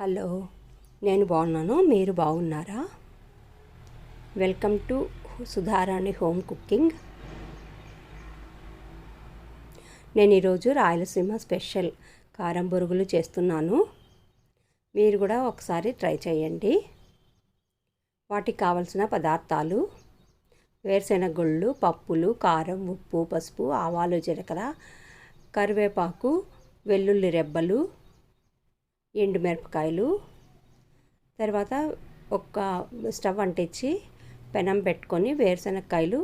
Hello నేను బాగున్నాను మీరు బాగున్నారా? Welcome to Sudharani home cooking. నేను ఈరోజు రాయలసీమ స్పెషల్ కారం బొరుగులు చేస్తున్నాను. మీరు కూడా ఒకసారి ట్రై చేయండి. వాటికి కావలసిన పదార్థాలు వేరుశెనగ గుళ్ళు పప్పులు కారం ఉప్పు పసుపు ఆవాలు జీలకర్ర కరివేపాకు వెల్లుల్లి రెబ్బలు ఎండుమిరపకాయలు తర్వాత ఒక స్టవ్ అంటించి పెనం పెట్టుకొని వేరుశనగకాయలు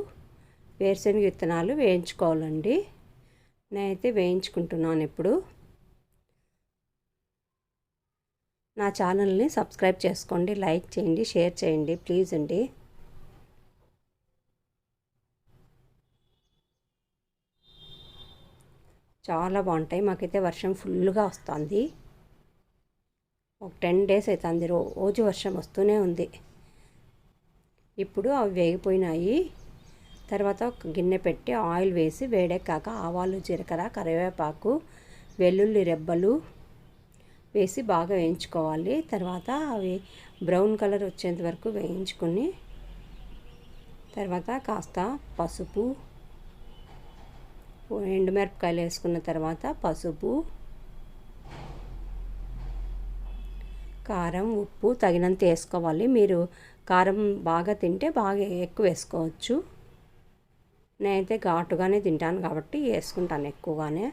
వేరుశనగ విత్తనాలు వేయించుకోవాలండి. నేనైతే వేయించుకుంటున్నాను ఇప్పుడు. నా ఛానల్ని సబ్స్క్రైబ్ చేసుకోండి లైక్ చేయండి షేర్ చేయండి ప్లీజ్ అండి. చాలా బాగుంటాయి. మాకైతే వర్షం ఫుల్గా వస్తుంది. ఒక టెన్ డేస్ అవుతుంది రోజు వర్షం వస్తూనే ఉంది. ఇప్పుడు అవి వేగిపోయినాయి. తర్వాత ఒక గిన్నె పెట్టి ఆయిల్ వేసి వేడెక్కాక ఆవాలు జీలకర్ర కరివేపాకు వెల్లుల్లి రెబ్బలు వేసి బాగా వేయించుకోవాలి. తర్వాత అవి బ్రౌన్ కలర్ వచ్చేంత వరకు వేయించుకుని తర్వాత కాస్త పసుపు ఎండుమిరపకాయలు వేసుకున్న తర్వాత పసుపు కారం ఉప్పు తగినంత వేసుకోవాలి. మీరు కారం బాగా తింటే బాగా ఎక్కువ వేసుకోవచ్చు. నేనైతే ఘాటుగానే తింటాను కాబట్టి వేసుకుంటాను ఎక్కువగానే.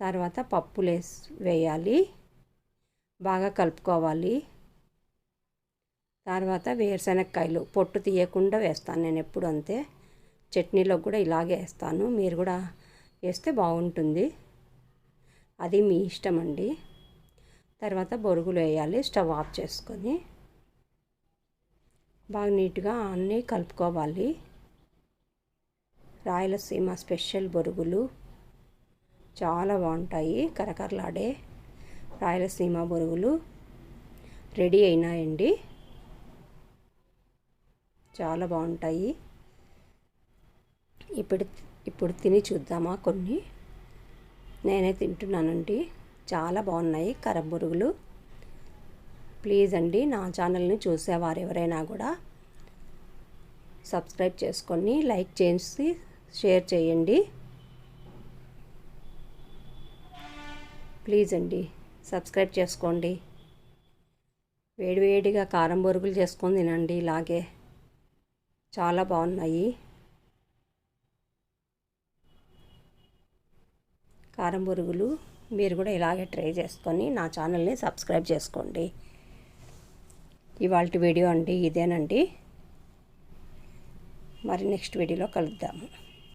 తర్వాత పప్పులు వేసి వేయాలి. బాగా కలుపుకోవాలి. తర్వాత వేరుశనక్కాయలు పొట్టు తీయకుండా వేస్తాను నేను ఎప్పుడు అంతే. చట్నీలో కూడా ఇలాగే వేస్తాను. మీరు కూడా వేస్తే బాగుంటుంది. అది మీ ఇష్టం అండి. తర్వాత బొరుగులు వేయాలి స్టవ్ ఆఫ్ చేసుకొని. బాగా నీట్గా అన్నీ కలుపుకోవాలి. రాయలసీమ స్పెషల్ బొరుగులు చాలా బాగుంటాయి కరకరలాడే రాయలసీమ బొరుగులు. రెడీ అయినాయండి. చాలా బాగుంటాయి. ఇప్పుడు ఇప్పుడు తిని చూద్దామా కొన్ని? నేనే తింటున్నానండి. చాలా బాగున్నాయి కరబురుగులు ప్లీజ్ అండి నా ఛానల్ని చూసేవారు ఎవరైనా కూడా సబ్స్క్రైబ్ చేసుకొని లైక్ చేసి షేర్ చేయండి. ప్లీజ్ అండి సబ్స్క్రైబ్ చేసుకోండి. వేడివేడిగా కారం బొరుగులు చేసుకొని తినండి ఇలాగే. చాలా బాగున్నాయి. కారం బొరుగులు. మీరు కూడా ఇలాగే ట్రై చేసుకొని నా ఛానల్ని సబ్స్క్రైబ్ చేసుకోండి. ఇవాళ వీడియో అండి ఇదేనండి. మరి నెక్స్ట్ వీడియోలో కలుద్దాము.